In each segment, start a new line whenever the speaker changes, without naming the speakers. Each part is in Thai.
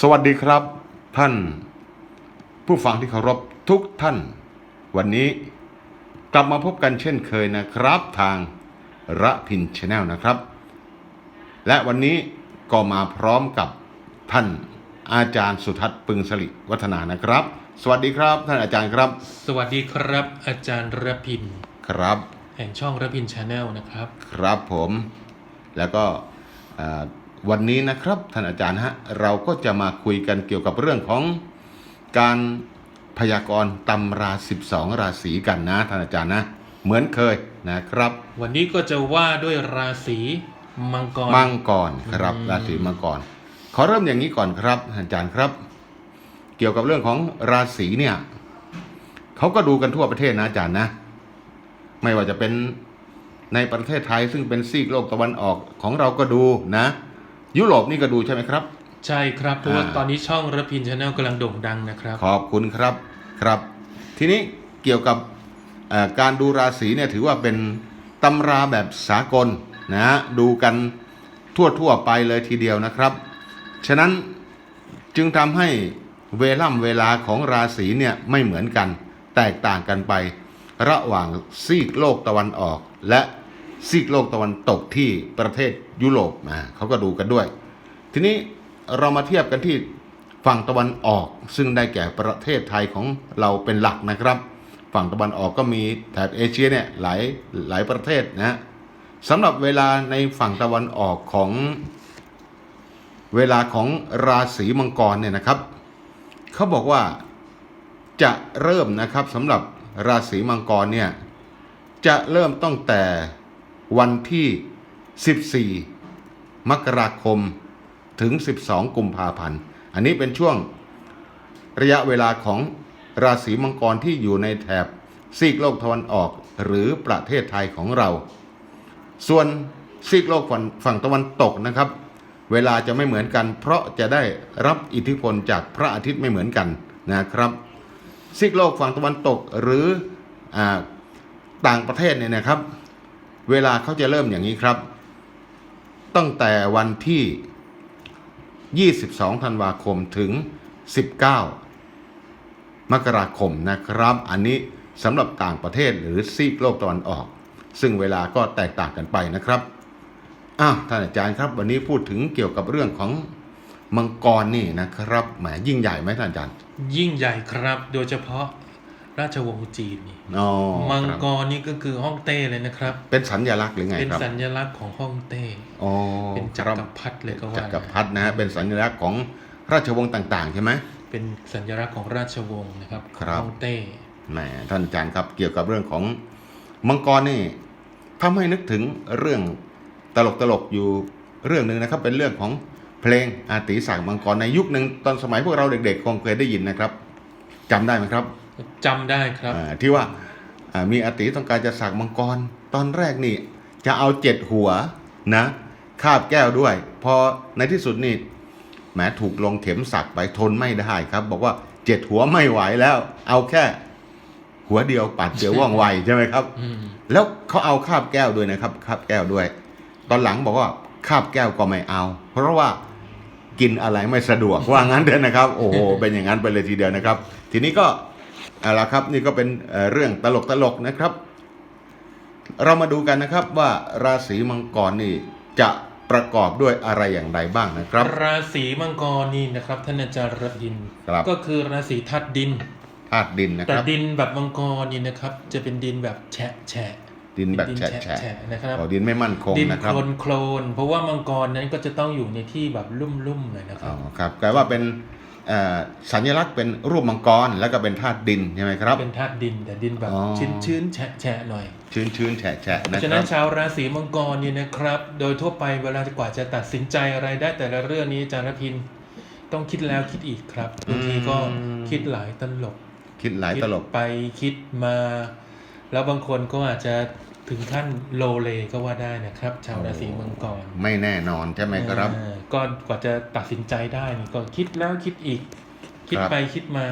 สวัสดีครับ ท่าน ผู้ฟังที่เคารพทุกท่าน วันนี้กลับมาพบกันเช่นเคยนะครับทางระพินชาแนลนะครับ และวันนี้ก็มาพร้อมกับท่านอาจารย์สุทัศน์ปึงสลิวัฒนานะครับ สวัสดีครับ ท่านอาจารย์ครับ
สวัสดีครับ อาจารย์ระพิน
ครับ
แห่งช่องระพินชาแนลนะครับ
ครับผม แล้วก็เอ่อ วันนี้นะครับท่านอาจารย์ฮะเราก็จะมาคุยกันเกี่ยวกับเรื่องของการพยากรณ์ตำรา 12 ราศีกันนะท่านอาจารย์นะ เหมือนเคยนะครับ
วันนี้ก็จะว่าด้วยราศีมังกร
มังกรครับ
อืม
ราศีมังกรขอเริ่มอย่างนี้ก่อนครับท่านอาจารย์ครับ เกี่ยวกับเรื่องของราศีเนี่ยเขาก็ดูกันทั่วประเทศนะอาจารย์นะ ไม่ว่าจะเป็นในประเทศไทยซึ่งเป็นซีกโลกตะวันออกของเราก็ดูนะ ยุโรปนี่ก็ดูใช่ไหมครับ
ใช่ครับเพราะว่า
อ่า
ตอนนี้ช่องระพินชาแนลกำลังโด่งดังนะครับ
ขอบคุณครับครับ ทีนี้เกี่ยวกับเอ่อการดูราศีเนี่ยถือว่าเป็นตำราแบบสากลนะฮะดูกันทั่วๆไปเลยทีเดียวนะครับ ฉะนั้นจึงทำให้เวล่ำเวลาของราศีเนี่ยไม่เหมือนกัน แตกต่างกันไประหว่างซีกโลกตะวันออกและ ซีกโลกตะวันตกที่ประเทศยุโรปอ่าเขาก็ดูกันด้วย ทีนี้เรามาเทียบกันที่ฝั่งตะวันออกซึ่งได้แก่ประเทศไทยของเราเป็นหลักนะครับ ฝั่งตะวันออกก็มีแถบเอเชียเนี่ยหลายหลายประเทศนะสำหรับเวลาในฝั่งตะวันออกของเวลาของราศีมังกรเนี่ยนะครับเขาบอกว่าจะเริ่มนะครับสำหรับราศีมังกรเนี่ยจะเริ่มตั้งแต่ วันที่ 14 มกราคมถึง 12 กุมภาพันธ์ อันนี้เป็นช่วงระยะเวลาของราศีมังกรที่อยู่ในแถบซีกโลกตะวันออกหรือประเทศไทยของเรา ส่วนซีกโลกฝั่งตะวันตกนะครับ เวลาจะไม่เหมือนกัน เพราะจะได้รับอิทธิพลจากพระอาทิตย์ไม่เหมือนกันนะครับซีกโลกฝั่งตะวันตกหรืออต่างประเทศเนี่ยนะครับ เวลาเขาจะเริ่มอย่างนี้ครับ ตั้งแต่วันที่ 22 ธันวาคมถึง 19 มกราคมนะครับ อันนี้สำหรับต่างประเทศหรือซีกโลกตะวันออก ซึ่งเวลาก็แตกต่างกันไปนะครับอ้าวท่านอาจารย์ครับวันนี้พูดถึงเกี่ยวกับเรื่องของมังกรนี่นะครับแหมยิ่งใหญ่ไหมท่านอาจารย์
ยิ่งใหญ่ครับโดยเฉพาะ ราชวงศ์จีนนี่
อ๋อ
มัง
ครับ
กรนี่ก็คือฮ่องเต้เลยนะครับ
เป็นสัญลักษณ์หรือไง
เป็น
ครับ
สัญลักษณ์ของฮ่องเต้
อ๋อ
เป็นจั
ค
ก
รับ
รพรรดิเลยก็ว่า
จักรพรรดินะฮะเป็นสัญลักษณ์ของราชวงศ์ต่างๆใช่ไหม
เป็นสัญลักษณ์ของราชวงศ์นะครับของ
ครับ
ฮ่องเต้
แหมท่านอาจารย์ครับเกี่ยวกับเรื่องของมังกรนี่ทำให้นึกถึงเรื่องตลกตลกๆอยู่เรื่องหนึ่งนะครับ เป็นเรื่องของเพลงอาติศักดิ์มังกรในยุคหนึ่งตอนสมัยพวกเราเด็กๆคงเคยได้ยินนะครับจำได้ไหมครับ
จำได้ครับ
อ่าที่ว่าอ่ามีอาติต้องการจะสักมังกร ตอนแรกนี่ จะเอาเจ็ดหัวนะคาบแก้วด้วย พอในที่สุดนี่แหมถูกลงเข็มสักไปทนไม่ได้ครับ บอกว่าเจ็ดหัวไม่ไหวแล้ว เอาแค่ หัวเดียวปัดเดียวว่องไวใช่ไหมครับ
อืม
แล้วเขาเอาคาบแก้วด้วยนะครับคาบแก้วด้วย ตอนหลังบอกว่าคาบแก้วก็ไม่เอา เพราะว่ากินอะไรไม่สะดวกว่างั้นเถอะนะครับ โอ้โหเป็นอย่างนั้นไปเลยทีเดียวนะครับ ทีนี้ก็ เอาละครับนี่ก็เป็นเอ่อเรื่องตลกตลกๆนะครับ เรามาดูกันนะครับว่าราศีมังกรนี่จะประกอบด้วยอะไรอย่างไรบ้างนะครับ
ราศีมังกรนี่นะครับท่านอาจารย์ระพิน
ครับ
ก็คือราศีธาตุดิน
ธาตุดินนะค
แต่
รับ
ดินแบบมังกรนี่นะครับ จะเป็นดินแบบแฉะแฉะ
ดินแบบ
ดิน
แฉะ
แฉะ
แฉะ
นะครับ
อ๋อดินไม่มั่นคง
ดิน
นะ
โค
ครับ
ลนโคลนเพราะว่ามังกรนั้นก็จะต้องอยู่ในที่แบบลุ่มๆหน่อยนะค
อ๋
รั
อบครับแปลว่าเป็นเอ่อ สัญลักษณ์เป็นรูปมังกรแล้วก็เป็นธาตุดินใช่ไหมครับ
เป็นธาตุดินแต่ดินแบบ
อ๋อ
ชื้นๆแฉะแฉะหน่อย
ชื้นชื้นๆแฉะแฉะ
เพ
นะ
ราะฉะ
ค
นั้
รั
น
บ
ชาวราศีมังกรนี่นะครับ โดยทั่วไปเวลากว่าจะตัดสินใจอะไรได้แต่ละเรื่องนี้อาจารย์ระพินต้องคิดแล้วคิดอีกครับบางทีก็
อืม
คิดหลายตลบ
คิดหลาย
คิด
ตลบ
ไปคิดมา แล้วบางคนก็อาจจะ ถึงขั้นโลเลก็ว่าได้นะครับ ชาวราศีมังกร
ไม่แน่นอนใช่ไหมครับ
อ่าก็กว่าจะตัดสินใจได้นี่ก็คิดแล้วคิดอีก คิด
ครับ
ไปคิดมา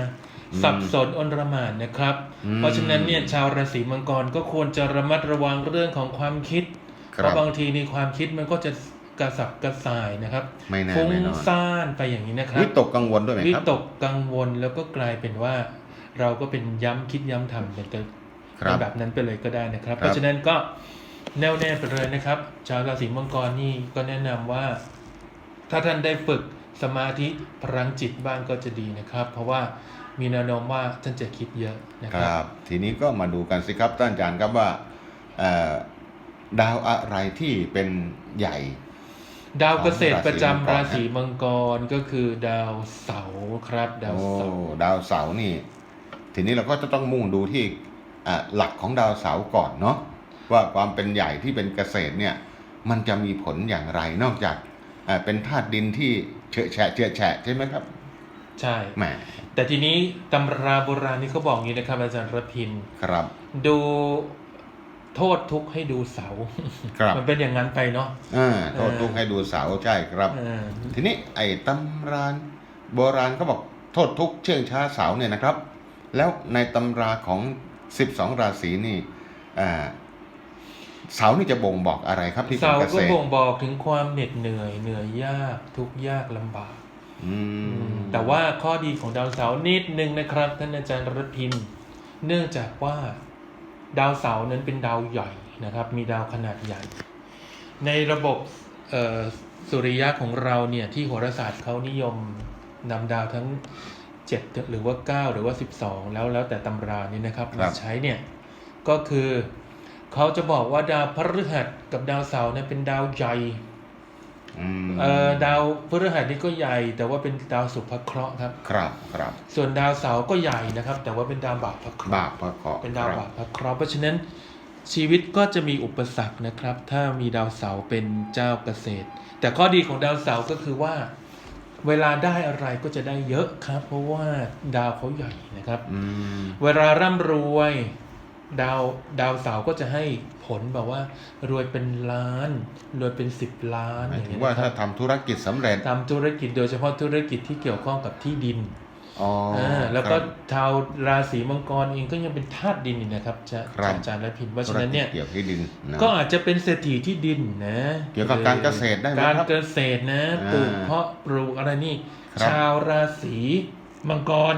อืม
สับสนอนรมานนะครับ
อืม
เพราะฉะนั้นเนี่ยชาวราศีมังกรก็ควรจะระมัดระวังเรื่องของความคิด
ค
เพ
รับ
ราะบางทีในความคิดมันก็จะกระสับกระส่ายนะครับ
ไม่แน่
ฟุ้ง
ไม่นอน
ซ่านไปอย่างนี้นะครับ
วิตกกังวลด้วยไหม
วิ
ครับ
ตกกังวลแล้วก็กลายเป็นว่า เราก็เป็นย้ำคิดย้ำทำเป็ นตัว
ครับ
แบบนั้นไปเลยก็ได้นะครับ
ครับ
เพราะฉะนั้นก็แน่วแน่ไปเลยนะครับชาวราศีมังกรนี่ก็แนะนำว่า ถ้าท่านได้ฝึกสมาธิพลังจิตบ้างก็จะดีนะครับ เพราะว่ามีแนวโน้มว่าท่านจะคิดเยอะนะ
ค
ครับ
รับทีนี้ก็มาดูกันสิครับท่านอาจารย์ครับว่าเอ่อดาวอะไรที่เป็นใหญ่
ดาวเกษตร
ของ
ประจำ
รา
รา
ศี
ศีมังกรก็คือดาวเสาร์ครับ ดาว
โอ้
เสาร์
ดาวเสาร์นี่ ทีนี้เราก็จะต้องมุ่งดูที่อะ หลักของดาวเสาร์ก่อนเนาะว่าความเป็นใหญ่ที่เป็นเกษตรเนี่ยมันจะมีผลอย่างไรนอกจากอะเป็นธาตุดินที่เฉอะแฉะเฉอะแฉะใช่ไหมครับ
ใช่
แหม
แต่ทีนี้ตำราโบราณนี่เขาบอกอย่างนี้นะครับอาจารย์ระพิน
ครับ
ดูโทษทุกข์ให้ดูเสา
ครับ
มันเป็นอย่างนั้นไปเนาะ
อ่าโทษทุกข์ให้ดูเสาร์ใช่ครับ
เออ
ทีนี้ไอ้ตำรานโบราณเขาบอกโทษทุกข์เชื่องช้าเสาเนี่ยนะครับ แล้วในตำราของ 12 ราศีนี่อ่าเสานี่จะบ่งบอกอะไรครับที่เป็
เสาน
เก
ก็
ษตร
บ่งบอกถึงความเหน็ดเหนื่อยเหนื่อยยากทุกข์ยากลำบาก
อืม
แต่ว่าข้อดีของดาวเสาร์นิดนึงนะครับท่านอาจารย์รพินเนื่องจากว่าดาวเสาร์นั้นเป็นดาวใหญ่นะครับ มีดาวขนาดใหญ่ ในระบบเอ่อสุริยะของเราเนี่ยที่โหราศาสตร์เขานิยมนำดาวทั้ง 7 หรือว่า 9 หรือว่า 12 แล้วแล้วแต่ตำรานี่นะครับมาใช้เนี่ยก็คือเขาจะบอกว่าดาวพฤหัสกับดาวเสาร์เนี่ยเป็นดาวใหญ่
อืม
เอ่อดาวพฤหัสนี่ก็ใหญ่ แต่ว่าเป็นดาวสุภเคราะห์ครับ
ครับครับ
ส่วนดาวเสาร์ก็ใหญ่นะครับ แต่ว่าเป็นดาวบาปพระเคราะห์
บาปพระเคราะห์
เป็นดาว
ครับาบ
ปพระเคราะห์เพราะฉะนั้นชีวิตก็จะมีอุปสรรคนะครับ ถ้ามีดาวเสาร์เป็นเจ้าเกษตร แต่ข้อดีของดาวเสาร์ก็คือว่า เวลาได้อะไรก็จะได้เยอะครับ เพราะว่าดาวเขาใหญ่นะครับ
อืม
เวลาร่ำรวย ดาวดาวเสาร์ก็จะให้ผลแบบว่า รวยเป็นล้านรวยเป็นสิบล้าน
หมาย
อย่าง
ถึง
เงี้ย
ว่า
นะค
ถ้า
รับ
ทำธุรกิจสำเร็จ
ทำธุรกิจโดยเฉพาะธุรกิจที่เกี่ยวข้องกับที่ดิน
อ๋ออา
แล้วก็
ครับ
ชาวราศีมังกรเองก็ยังเป็นธาตุดินอีกนะครับจะ
ครับ
อาจารย์และพิมพ์เพราะ
ธุ
ฉะ
ร
นั้น
กิ
เนี่
จ
ย
เกี่ยวกับที่ดินนะ
ก็อาจจะเป็นเศรษฐีที่ดินนะ
เกี่ยวกับการเกษตรได้ไหม
การ
ครับ
เกษตรนะ
อ่า
ปลูกเพาะปลูกอะไรนี่
ครับ
ชาวราศีมังกร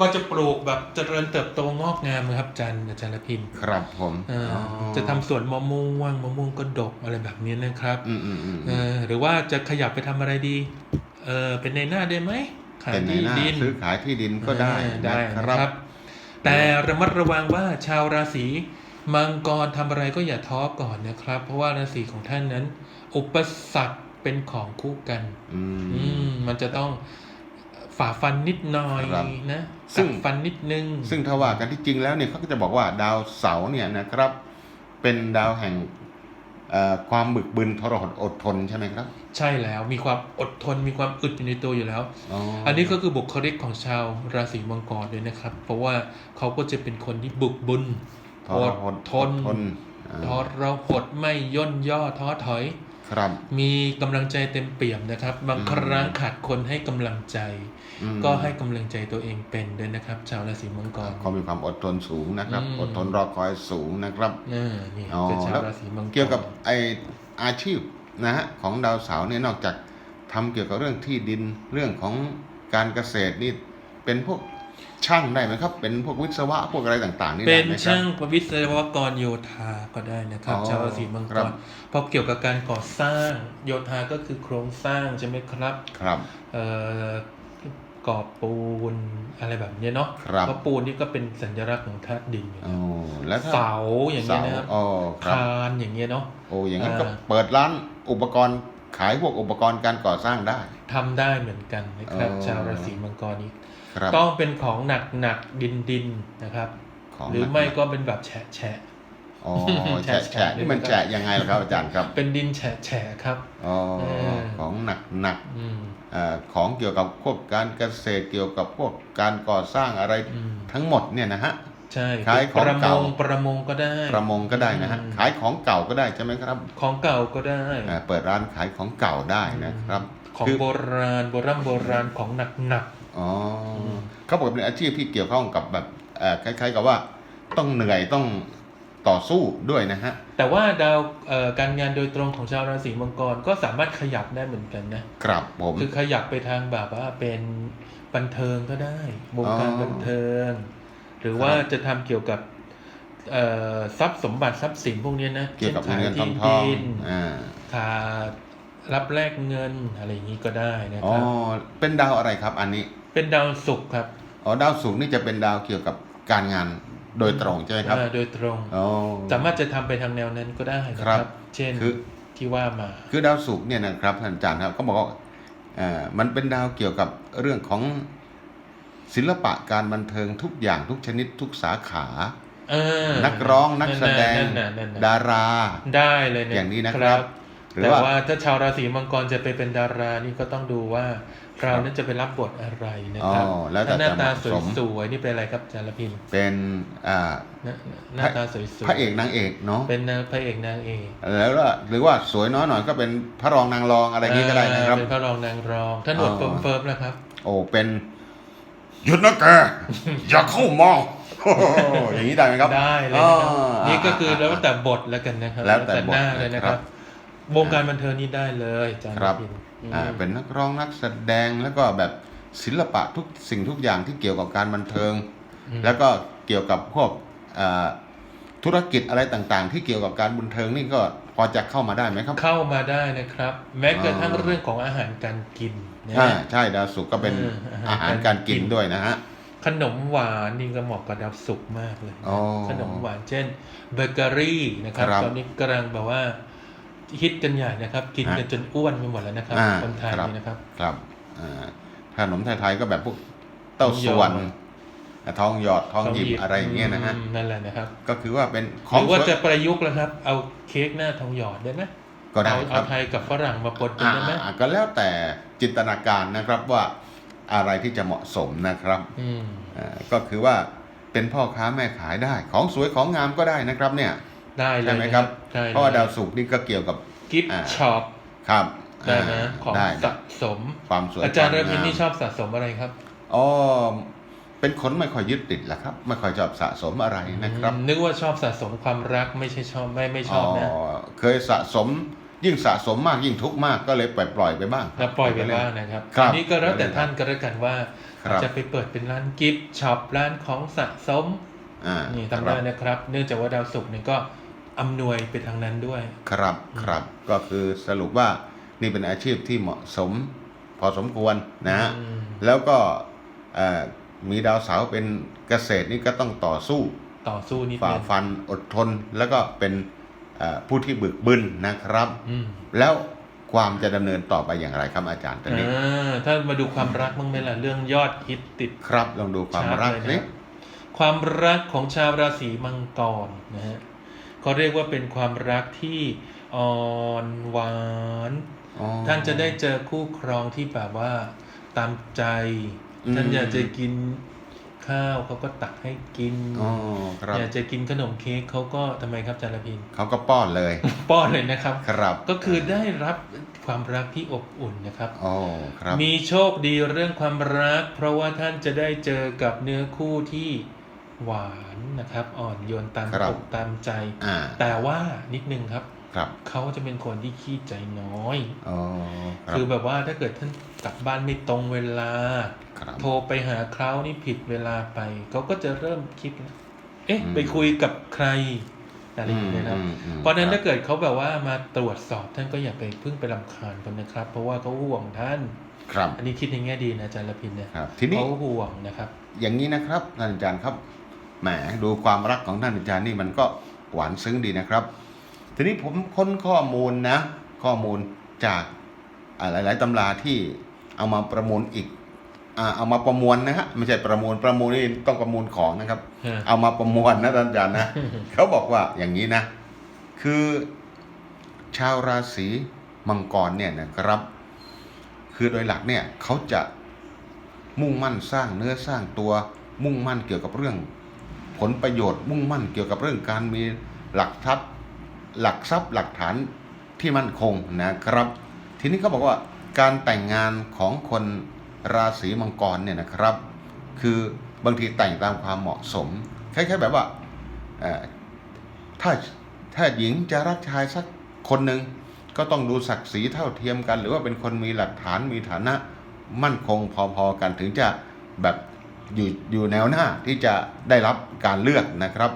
ก็จะปลูกแบบเจริญเติบโตงอกงามนะครับอาจารย์อาจารย์และพิมพ์
ครับผม
เอออ
อ๋อ
จะทำสวนมะม่วงมะม่วงก็ดกอะไรแบบนี้นะครับ
อืมอืมอืม
เออหรือว่าจะขยับไปทำอะไรดีเออเป็นในหน้าได้ไหม ขาย
เป็นใน
ที่
หน้า
ดิน
ซื้อขายที่ดินก็ได้
เออได้
นะ
นะ
ค
ค
รั
รับบแต่ระมัดระวังว่าชาวราศีมังกรทำอะไรก็อย่าท้อก่อนนะครับ เพราะว่าราศีของท่านนั้น อุปสรรคเป็นของคู่กัน
อืม
อืมมันจะต้องฝ่าฟันนิดหน่อย
ครับ
นะ
ซึ่ง
กัดฟันนิดนึง
ซึ่งถ้าว่ากันที่จริงแล้วเนี่ยเขาก็จะบอกว่าดาวเสาร์เนี่ยนะครับ เป็นดาวแห่งเอ่อ ความบึกบึนทรหดอดทนใช่ไหมครับ
ใช่แล้วมีความอดทนมีความอึดอยู่ในตัวอยู่แล้ว
อ๋อ
อันนี้ก็คือบุคลิกของชาวราศีมังกรเลยนะครับ เพราะว่าเขาก็จะเป็นคนที่บุกบุญ
ท
อ
ร
ด
หด
ทน
อดทนอ่า
ทรหดไม่ย่นย่อท้อถอย
ครับ
มีกำลังใจเต็มเปี่ยมนะครับ บาง
อืม
ครั้งขาดคนให้กำลังใจ
อืม
ก็ให้กำลังใจตัวเองเป็นด้วยนะครับ ชาวราศีมังกร
เขามีความอดทนสูงนะครับ
อืม
อดทนรอคอยสูงนะครับ
อ่านี่
อ๋อ
เป็นชา
แล้วว
ราศีมังกร
เกี่ยวกับไออาชีพนะฮะของดาวเสาร์เนี่ยนอกจากทำเกี่ยวกับเรื่องที่ดินเรื่องของการเกษตรนี่เป็นพวก ช่างได้ไหมครับ เป็นพวกวิศวะพวกอะไรต่างๆนี่
เป็
ได้
น
ไหมครับ
ช่างประวิศวกรโยธาก็ได้นะครับ
อ๋อ
ชาวราศีมัง
ค
ก
รับ
รเพราะเกี่ยวกับการก่อสร้าง โยธาก็คือโครงสร้างใช่ไหมครับ
ครับ
เอ่อก่อปูนอะไรแบบเนี้ยเนาะ
ครับ
เพราะปูนนี่ก็เป็นสัญลักษณ์ของธาตุดินอยู่
โอ้
แล้ว
แล้วถ้า
เสาอย่างเงี้ยนะครับ
เสาอ๋อครับ
คานอย่างเงี้ยเนาะ
โอ้อย่างนั้นก็
อ่า
เปิดร้านอุปกรณ์ขายพวกอุปกรณ์การก่อสร้างได้
ทำได้เหมือนกันนะครับ
อ๋อ
ชาวราศีมังกรนี้
ครับ
ต้องเป็นของหนักหนักดินดินๆนะครับ
ของ
หรือไม่ก็เป็นแบบแฉะแฉะ
อ๋อ
แฉะ
แฉะแฉะนี่มัน
แฉะ
แฉะยังไงล่ะครับอาจารย์ครับ
เป็นดินแฉะแฉะครับ
อ๋อ
เออ
ของหนักหนัก
อืม
เอ่อของเกี่ยวกับพวกการเกษตรเกี่ยวกับพวกการก่อสร้างอะไร
อืม
ทั้งหมดเนี่ยนะฮะ
ใช่
ขายของ
ประม
เก่า
งประมงก็ได้
ประมงก็ได้นะฮะ
อืม
ขายของเก่าก็ได้ใช่ไหมครับ
ของเก่าก็ได้
อ่าเปิดร้านขายของเก่าได้นะครับ
ของ
คือ
โบราณโบราณโบราณของหนักหนัก
อ๋ออ
ม
เขาบอกเป็นอาชีพที่เกี่ยวข้องกับแบบเอ่อคล้ายๆกับว่า ต้องเหนื่อยต้องต่อสู้ด้วยนะฮะ
แต่ว่าดาวเอ่อการงานโดยตรงของชาวราศีมังกรก็สามารถขยับได้เหมือนกันนะ
ครับผม
คือขยับไปทางแบบว่าเป็นบันเทิงก็ได้วงการ
อ๋อ
บันเทิง หรือว่าจะทำเกี่ยวกับเอ่อทรัพย์สมบัติทรัพย์สินพวกเนี้ยนะ
เกี่ยวกับ
ช่น
เงินท
ที่
องทอง
ดิน
อ่า
ขา รับแลกเงินอะไรอย่างนี้ก็ได้นะ
อ๋อ
ครับ
เป็นดาวอะไรครับ อันนี้
เป็นดาวศุกร์ครับ
อ๋อดาวศุกร์นี่จะเป็นดาวเกี่ยวกับการงานโดยตรงใช่ไหมครับ
อ่าโดยตรง
อ๋อ
สามารถจะทำไปทางแนวนั้นก็ได้นะค
ครั
รับ
บ
เช่น
คือ
ที่ว่ามา
คือดาวศุกร์เนี่ยนะครับท่านอาจารย์ครับเขาบอกว่าเอ่อมันเป็นดาวเกี่ยวกับเรื่องของศิลปะการบันเทิงทุกอย่างทุกชนิดทุกสาขา
เออ
นักร้องนักแสดง
นั่นน่ะนั่นน่ะ
ดารา
ได้เลยเย
อย่างนี้นะครับหรือ
แต่
ว่า
ว่าถ้าชาวราศีมังกรจะไปเป็นดารานี่ก็ต้องดูว่าเรานั้นจะไปรับบทอะไรนะครับ
อ๋อแล้วแต่
ถ้าหน้าตา
จะเหมาะสม
สวยๆนี่เป็นอะไรครับจารพิน
เป็นอ่า
หน้าหน้าตาสวยๆ
พระเอกนางเอกเนาะ
เป็นนางพระเอกนางเอก
แล้วก็หรือว่าสวยน้อยหน่อยก็เป็นพระรองนางรองอะไรอย่างนี้ก็ได้นะครับ
เป็นพระรองนางรองถ้าหนวด
อ๋อ
เฟิร์มๆนะครับ
โอ้เป็นหยุดนะแกอย่าเข้ามองโอ้โหอย่างนี้ได้ไหมครับ
ได้เลยนะครับ
อ๋อ
นี่ก็คือ
อ่า
แล้วแต่บทแล้วกันนะครับ
แล้วแต่บท
หน้าเลยนะค
ครั
รับบ วงการบันเทิงนี่ได้เลยจาร
ครับ
พินอืม
อ่าเป็นนักร้องนักแสดงแล้วก็แบบศิลปะทุกสิ่งทุกอย่างที่เกี่ยวกับการบันเทิง
อืม
แล้วก็เกี่ยวกับพวกอ่าธุรกิจอะไรต่างๆ ที่เกี่ยวกับการบันเทิงนี่ก็พอจะเข้ามาได้ไหมครับ
เข้ามาได้นะครับ แม้กระทั่ง
อ๋อ
เรื่องของอาหารการกินนะ
อ่าใช่ดาวศุกร์ก็เป็น
เอออา
อา
หาร
หารการกินด้วยนะฮะ
ขนมหวานนี่ก็เหมาะกับดาวศุกร์มากเลยนะ
อ๋อ
ขนมหวานเช่นเบเกอรี่นะครับ
ครับ
ตอนนี้กำลังแบบว่า ฮิตกันใหญ่นะครับ กินกัน
ฮะ
จนอ้วนไปหมดแล้วนะครับ
อ่า
คนไทย
ครับ
นี่นะครับ
ครับอ่าขนมไทยๆก็แบบพวกเต้าส่วนทองหยอดทองหยิบอะไรอย่างเงี้ยนะฮะ
อืมนั่นแหละนะครับ
ก็คือว่าเป็นข
ห
อง
รือว่า
สวย
จะประยุกต์แล้วครับ เอาเค้กหน้าทองหยอดได้ไหม
ก็ได้
เอา
ค
เอา
รับ
ไทยกับฝรั่งมาปนกัน
อ่า
ได้ไหม
อ่าก็แล้วแต่จินตนาการนะครับว่าอะไรที่จะเหมาะสมนะครับ
อืม
อ่าก็คือว่าเป็นพ่อค้าแม่ขายได้ ของสวยของงามก็ได้นะครับเนี่ย
ได้เลย
ใช่ไหมครับ
ใช่
เพราะว่าดาวศุกร์นี่ก็เกี่ยวกับ
กิฟต์
อ่า
ช็อป
ครับ
ได้นะาของ
ได้
สะสม
ความสวย
อาจารย์
คว
เร
ม
พิน
งาม
นี่ชอบสะสมอะไรครับ
อ๋อเป็นคนไม่ค่อยยึดติดแหละครับ ไม่ค่อยชอบสะสมอะไรนะครับ
อืมนึกว่าชอบสะสมความรักไม่ใช่ชอบไม่ไม่ชอบนะ
เคยสะสมยิ่งสะสมมากยิ่งทุกข์มากก็เลยปล่อยปล่อยๆไปบ้าง
แล้วปล่อยไปบ้างนะครับ
ครับ
อันนี้ก็แล้วแต่ท่านก็แล้วกันว่า
ครับ
จะไปเปิดเป็นร้านกิฟต์ช็อปร้านของสะสม
อ่า
นี่
ครั
ทำ
บ
ได้นะครับ เนื่องจากว่าดาวศุกร์เนี่ยก็ อำนวยไปทางนั้นด้วย
ครับครับก็คือสรุปว่านี่เป็นอาชีพที่เหมาะสมพอสมควรนะฮะ
อืม
แล้วก็เอ่อมีดาวเสาร์เป็นเกษตรนี่ก็ต้องต่อสู้
ต่อสู้นิด
ฝ่า
นึง
ฟันอดทนแล้วก็เป็นเอ่อผู้ที่บึกบึนนะครับ
อืม
แล้วความจะดำเนินต่อไปอย่างไรครับอาจารย์ตอนนี้
อ่าถ้ามาดูความรักบ้างไหมล่ะเรื่องยอดฮิตติด
ครับลองดูความ
ชาร์ต
รัก
เลย
สิ
นะความรักของชาวราศีมังกรนะฮะ เขาเรียกว่าเป็นความรักที่อ่อนหวาน
อ๋อ
ท่านจะได้เจอคู่ครองที่แบบว่าตามใจ
อืม
ท่านอยากจะกินข้าวเขาก็ตักให้กิน
อ๋อครับ
อยากจะกินขนมเค้กเขาก็ทำไมครับจารพิน
เขาก็ป้อนเลย
ป้อนเลยนะครับ
ครับ
ก็คือได้รับความรักที่อบอุ่นนะครับ
อ๋อครับ
มีโชคดีเรื่องความรัก เพราะว่าท่านจะได้เจอกับเนื้อคู่ที่ หวานนะครับ อ่อนโยนตาม
ครับ
อกตามใจ
อ่า
แต่ว่านิดนึงครับ
ครับ
เขาจะเป็นคนที่ขี้ใจน้อย
อ๋อครับ
คือแบบว่าถ้าเกิดท่านกลับบ้านไม่ตรงเวลา
ครับ
โทรไปหาเขานี่ผิดเวลาไป เขาก็จะเริ่มคิดแล้วเอ๊ะ
อืม
ไปคุยกับใครอะไรอย่างเงี้ยนะ
อืมอืม
เพราะฉะนั้น
คบ
ถ้าเกิดเขาแบบว่ามาตรวจสอบท่านก็อย่าไปเพิ่งไปรำคาญกันนะครับ เพราะว่าเขาห่วงท่าน
ครับ
อันนี้คิดในแง่ดีนะอาจารย์ละพินเนี่ย
ครับทีนี้
เขาห่วงนะครับ
อย่างนี้นะครับท่านอาจารย์ครับ แหมดูความรักของท่านอาจารย์นี่มันก็หวานซึ้งดีนะครับ ทีนี้ผมค้นข้อมูลนะ ข้อมูลจากอ่าหลาย ๆตำราที่เอามาประมวลอีกอ่าเอามาประมวลนะฮะไม่ใช่ประมวลประมวลนี่ต้องประมวลของนะครับ
ฮะ
เอามาประมวลนะท่านอาจารย์นะเขาบอกว่าอย่างนี้นะ คือชาวราศีมังกรเนี่ยนะครับ คือโดยหลักเนี่ยเขาจะมุ่งมั่นสร้างเนื้อสร้างตัวมุ่งมั่นเกี่ยวกับเรื่อง ผลประโยชน์มุ่งมั่นเกี่ยวกับเรื่องการมีหลักทรัพย์หลักทรัพย์หลักฐานที่มั่นคงนะครับ ทีนี้เขาบอกว่าการแต่งงานของคนราศีมังกรเนี่ยนะครับ คือบางทีแต่งตามความเหมาะสมคล้ายๆแบบว่าถ้าถ้าหญิงจะรักชายสักคนหนึ่งก็ต้องดูศักดิ์ศรีเท่าเทียมกัน หรือว่าเป็นคนมีหลักฐานมีฐานะมั่นคงพอๆกันถึงจะแบบ อยู่อยู่แนวหน้าที่จะได้รับการเลือกนะครับ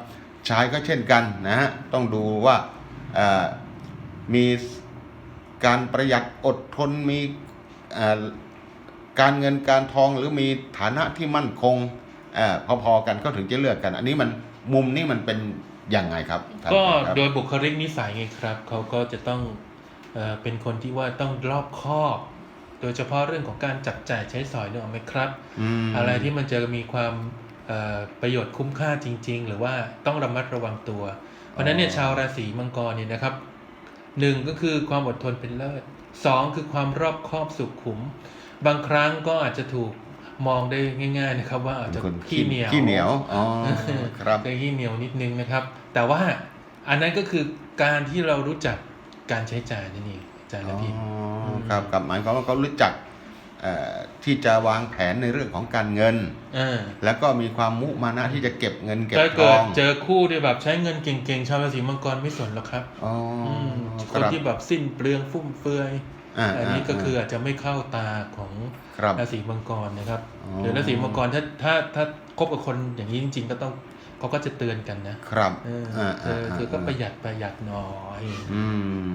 ชายก็เช่นกันนะฮะต้องดูว่าเอ่อมีการประหยัดอดทนมีเอ่อการเงินการทองหรือมีฐานะที่มั่นคงเอ่อพอๆกันก็ถึงจะเลือกกัน อันนี้มันมุมนี้มันเป็นยังไงครับท่าน
ก็
ครับ
โดยบุคลิกนิสัยไงครับ เขาก็จะต้องเออเป็นคนที่ว่าต้องรอบคอบ โดยเฉพาะเรื่องของการจับจ่ายใช้สอยเนี่ยหรอกไหมครับ
ม
อะไรที่มันจะมีความเอ่อประโยชน์คุ้มค่าจริง ๆ หรือว่าต้องระมัดระวังตัว เพราะฉะนั้นเนี่ยชาวราศีมังกรเนี่ยนะครับหนึ่งก็คือความอดทนเป็นเลิศสองคือความรอบคอบสุขุม บางครั้งก็อาจจะถูกมองได้ง่าย ๆ นะครับ ว่าอาจ
เป็น
จะ
คน
ขี้เหนียว
ขี้เหนียวอ๋อครับ
จะขี้เหนียวนิดนึงนะครับ แต่ว่าอันนั้นก็คือการที่เรารู้จักการใช้จ่ายนั่นเองอา จารย์ละพี่
อ๋อครับครับหมายความว่าเขารู้จักเอ่อที่จะวางแผนในเรื่องของการเงิน
อ่า
แล้วก็มีความมุมานะที่จะเก็บเงินเก็บ
ถ้า
ท
เกิ
อ
ด
ง
เจอคู่ที่แบบใช้เงินเก่งๆ ชาวราศีมังกรไม่สนหรอกครับ
อ๋ออ
ม
ค
คน
รับ
ที่แบบสิ้นเปลืองฟุ่มเฟือยาอันนี้ก็คืออาจจะไม่เข้าตาของ
ครับ
ราศีมังกรนะครับ
อ๋อ
หรือราศีมังกรถ้าถ้าถ้าคบกับคนอย่างนี้จริง ๆ ก็ต้องเขาก็จะเตือนกันนะครับเออ
อ่า
เออคือก็ประหยัดประหยัดหน่อย
อื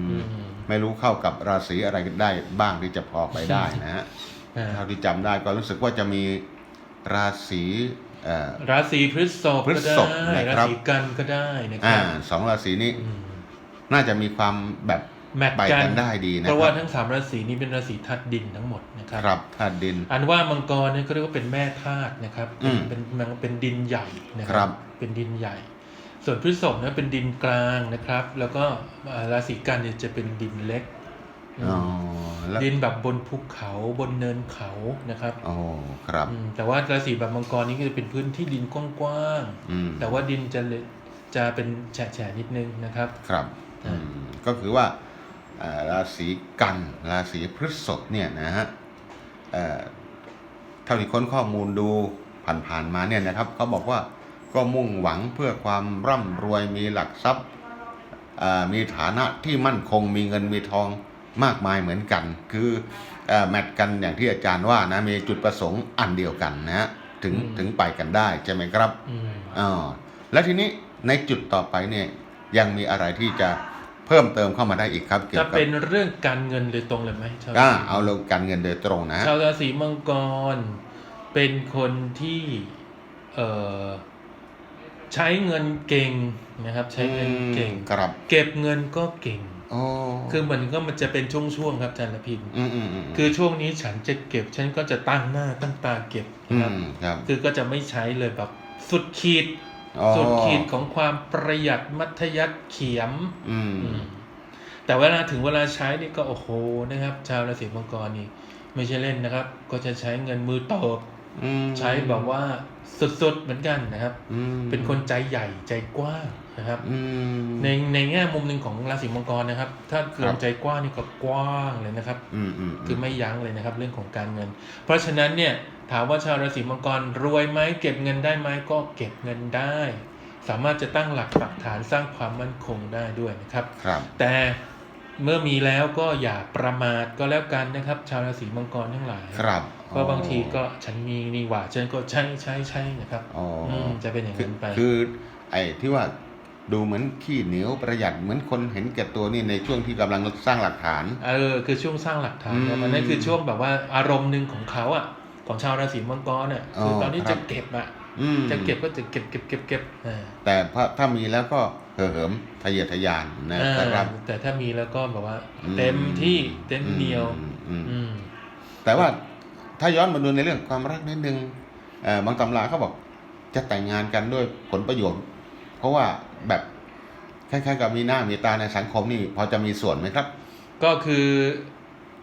อื
ม
ม
ไม่ รู้เข้ากับราศีอะไรได้บ้างที่จะพอไปได้นะฮะ
อ่า
เท่าที่จำได้ก็รู้สึกว่าจะมีราศีเอ่อ
ราศีพฤษภ
พฤ
ก็
ษ
ได้
ภนะ
รา
ครับ
ศีกันก็ได้นะค
อ่า
รับ
สองราศีนี้
อืม
น่าจะมีความแบบ
แมท
ไป
กั
กันนได้ดีนะ
เพราะ
ค
ว่า
รับ
ทั้งสามราศีนี้เป็นราศีธาตุดินทั้งหมดนะครับ
ครับธาตุดิน
อันว่ามังกรเนี่ยก็เรียกว่าเป็นแม่ธาตุนะครับ
อืม
เป็นมันเป็นดินใหญ่นะค
ครั
รับ เป็นดินใหญ่ ส่วนพฤษภเนี่ยเป็นดินกลางนะครับ แล้วก็อ่าราศีกันเนี่ยจะเป็นดินเล็ก
อ๋อแล้ว
ดินแบบบนภูเขาบนเนินเขานะครับ
โอ้ครับ
อืมแต่ว่าราศีแบบมังกรนี่ก็จะเป็นพื้นที่ดินกว้าง
อืม
ๆแต่ว่าดินจะเละจะเป็นแฉะๆนิดนึงนะครับ
ครับ
อ่า
อืมก็คือว่าเอ่อราศีกัน ราศีพฤษภเนี่ยนะฮะเอ่อเท่าที่ค้นข้อมูลดูผ่านๆมาเนี่ยนะครับเขาบอกว่า ก็มุ่งหวังเพื่อความร่ำรวยมีหลักทรัพย์เอ่อมีฐานะที่มั่นคงมีเงินมีทองมากมายเหมือนกัน คือเอ่อแมทกันอย่างที่อาจารย์ว่านะมีจุดประสงค์อันเดียวกันนะฮะถึง
อืม
ถึงไปกันได้ใช่ไหมครับ
อืม
อ๋อแล้วทีนี้ในจุดต่อไปเนี่ยยังมีอะไรที่จะเพิ่มเติมเข้ามาได้อีกครับเกี่ย
จะ
วกับ
เป็นเรื่องการเงินโดยตรงเลยไหมชาว
อ่า
ราศี
เอาเรื่องการเงินโดยตรงนะฮะ
ชาวราศีมังกรเป็นคนที่เอ่อ ใช้เงินเก่งนะครับ ใช้เงินเก่ง
อืมครับ
เก็บเงินก็เก่ง
โอ้
คือมันก็มันจะเป็นช่วงๆครับอาจารย์ละพิน
อืมอืมอืม
คือช่วงนี้ฉันจะเก็บฉันก็จะตั้งหน้าตั้งตาเก็บ
อื
นะครับ
มครับ
คือก็จะไม่ใช้เลยแบบสุดขีด
อ๋อ
สุดขีดของความประหยัดมัธยัติเขียม
อืม
อืมแต่เวลาถึงเวลาใช้นี่ก็โอ้โหนะครับ ชาวราศีมังกรนี่ ไม่ใช่เล่นนะครับ ก็จะใช้เงินมือตบ
อืม
ใช้แบบว่าสุดๆเหมือนกันนะครับ
อืม
เป็นคนใจใหญ่ใจกว้างนะครับ
อืม
ในในแง่มุมหนึ่งของราศีมังกรนะครับ ถ้า
ค
เกิ
รั
ด
บ
ใจกว้างนี่ก็กว้างเลยนะครับ
อืมอืม
คือไม่ยั้งเลยนะครับ เรื่องของการเงิน เพราะฉะนั้นเนี่ยถามว่าชาวราศีมังกรรวยไหมเก็บเงินได้ไหมก็เก็บเงินได้ สามารถจะตั้งหลักปักฐานสร้างความมั่นคงได้ด้วยนะครับ
ครับ
แต่เมื่อมีแล้วก็อย่าประมาทก็แล้วกันนะครับ ชาวราศีมังกรทั้งหลาย
ครับ
เพราะบางทีก็ฉันมีนี่หว่าฉันก็ใช้ใช้ใช้นะครับ
อ๋ออ
อืมจะเป็นอย่าง
คือ
นั้นไป
คือไอ้ที่ว่าดูเหมือนขี้เหนียวประหยัดเหมือนคนเห็นแก่ตัวนี่ในช่วงที่กำลังสร้างหลักฐาน
เออคือช่วงสร้างหลักฐาน
อืม
นะมันนั่นคือช่วงแบบว่าอารมณ์หนึ่งของเขาอะของชาวราศีมังกรเนี่ยคืออ
อ
ตอนนี้
ครั
จะ
บ
เก็บอะ
อืม
จะเก็บก็จะเก็บเก็บเก็บเก็บอ่า
แต่พอถ้ามีแล้วก็เห่อเหิมทะเยอทะยานนะครับ
อ่าแต่ถ้ามีแล้วก็แบบว่า
อืม
เต็มที่เต็มเหนียว
อืมอืม
อืม
แต่ว่า ถ้าย้อนมาดูในเรื่องความรักนิดนึงเอ่อบางตำราเขาบอกจะแต่งงานกันด้วยผลประโยชน์ เพราะว่าแบบคล้ายๆกับมีหน้ามีตาในสังคมนี่พอจะมีส่วนไหมครับ
ก็คือ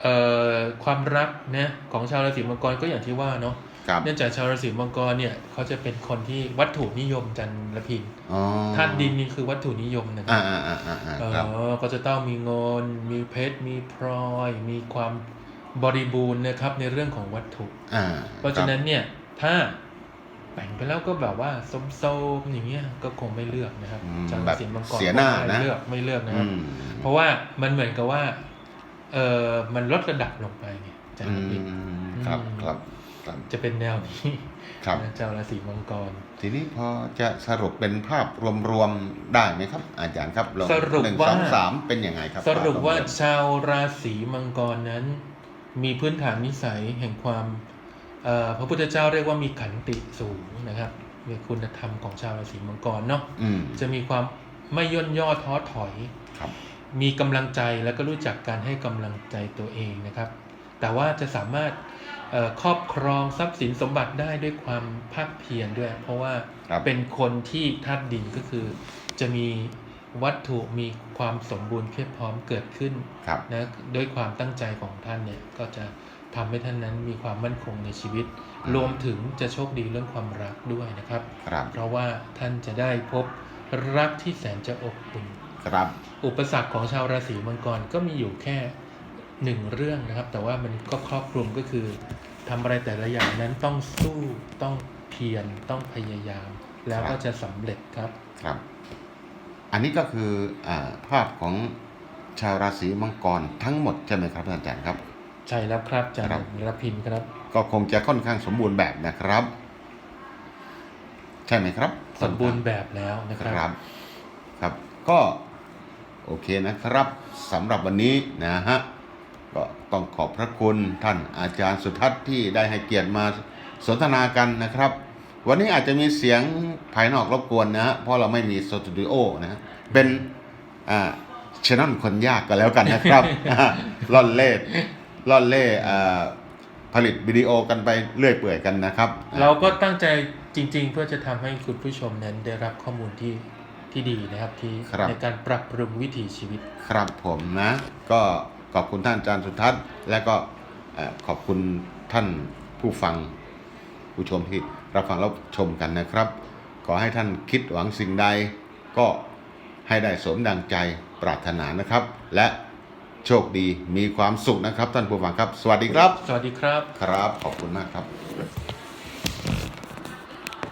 เอ่อความรักเนี่ยของชาวราศีมังกรก็อย่างที่ว่าเนาะ
ครับ
เนื่องจากชาวราศีมังกรเนี่ยเขาจะเป็นคนที่วัตถุนิยมจันละพิน
อ๋อ
ธาตุดินนี่คือวัตถุนิยมนะครั
อ่า
บ
อ่าอ่าอ่าอ่า
เอ
ครับ
อก็จะต้องมีเงินมีเพชรมีพลอย มีความ บริบูรณ์นะครับในเรื่องของวัตถุ
อ่า
เพราะฉะนั้นเนี่ยถ้าแต่งไปแล้วก็แบบว่าโซมๆอย่างเงี้ยก็คงไม่เลือกนะครับ
อืม
ชาว
แบ
รา
บ
ศีมังกร
เสียหน้านะ
ไม่เลือกไม่เลือกนะค
อื
รับ
ม
เพราะว่ามันเหมือนกับว่าเออมันลดระดับลงไปไงอาจาร
อื
ย์พิษ
มครับ
อืม
ครับครับ
จะเป็นแนวนี้
ครับ
นะชาวราศีมังกร
ทีนี้พอจะสรุปเป็นภาพรวมๆได้ไหมครับ อาจารย์ครับลอง
สรุป
หนึ่ง
ว่า
สองสามเป็นยังไงครับ
สรุปว่า
ภพม
ชาวราศีมังกรนั้น มีพื้นฐานนิสัยแห่งความเอ่อพระพุทธเจ้าเรียกว่ามีขันติสูงนะครับมีคุณธรรมของชาวราศีมังกรเนาะ
อืม
จะมีความไม่ย่นย่อท้อถอย
ครับ
มีกำลังใจแล้วก็รู้จักการให้กำลังใจตัวเองนะครับ แต่ว่าจะสามารถเอ่อครอบครองทรัพย์สินสมบัติได้ด้วยความภาคเพียรด้วย เพราะว่า
ครับ
เป็นคนที่ธาตุดินก็คือจะมี วัตถุมีความสมบูรณ์เพียบพร้อมเกิดขึ้น
ครับ
นะด้วยความตั้งใจของท่านเนี่ยก็จะทำให้ท่านนั้นมีความมั่นคงในชีวิต รวมถึงจะโชคดีเรื่องความรักด้วยนะครับ
ครับ
เพราะว่าท่านจะได้พบรักที่แสนจะอบอุ่น
ครับ
อุปสรรคของชาวราศีมังกรก็มีอยู่แค่หนึ่งเรื่องนะครับ แต่ว่ามันก็ครอบคลุมก็คือทำอะไรแต่ละอย่างนั้นต้องสู้ต้องเพียรต้องพยายาม แล้วก็จะสำเร็จครับ
ครับ อันนี้ก็คืออาภาพของชาวราศีมังกรทั้งหมดใช่ไหมครับอาจารย์ครับ
ใช่แล้วครับอาจาร
ครับ
ย์รพินครับ
ก็คงจะค่อนข้างสมบูรณ์แบบนะครับ ใช่ไหมครับ
สมบูรณ์แบบแล้วนะค
ค
รั
รับบครับ ก็โอเคนะครับสำหรับวันนี้นะฮะก็ต้องขอบพระคุณท่านอาจารย์สุทัศน์ที่ได้ให้เกียรติมาสนทนากันนะครับ วันนี้อาจจะมีเสียงภายนอกรบกวนนะฮะเพราะเราไม่มีสตูดิโอนะฮะเป็นอ่าชแนลคนยากกันแล้วกันนะครับ ล่อนเล่ล่อนเล่อ่าผลิตวิดีโอกันไปเรื่อยเปื่อยกันนะครับ
เราก็ตั้งใจจริง ๆ เพื่อจะทำให้คุณผู้ชมนั้นได้รับข้อมูลที่ที่ดีนะครับที่
ครับ
ในการปรับปรุงวิถีชีวิต
ครับผมนะ ก็ขอบคุณท่านอาจารย์สุทัศน์ และก็เอ่อขอบคุณท่านผู้ฟังผู้ชมที่ รับฟังรับชมกันนะครับ ขอให้ท่านคิดหวังสิ่งใด ก็ให้ได้สมดังใจปรารถนานะครับ และโชคดีมีความสุขนะครับ ท่านผู้ฟังครับ สวัสดีครับ
สวัสดีครับ
ครับ ขอบคุณมากครับ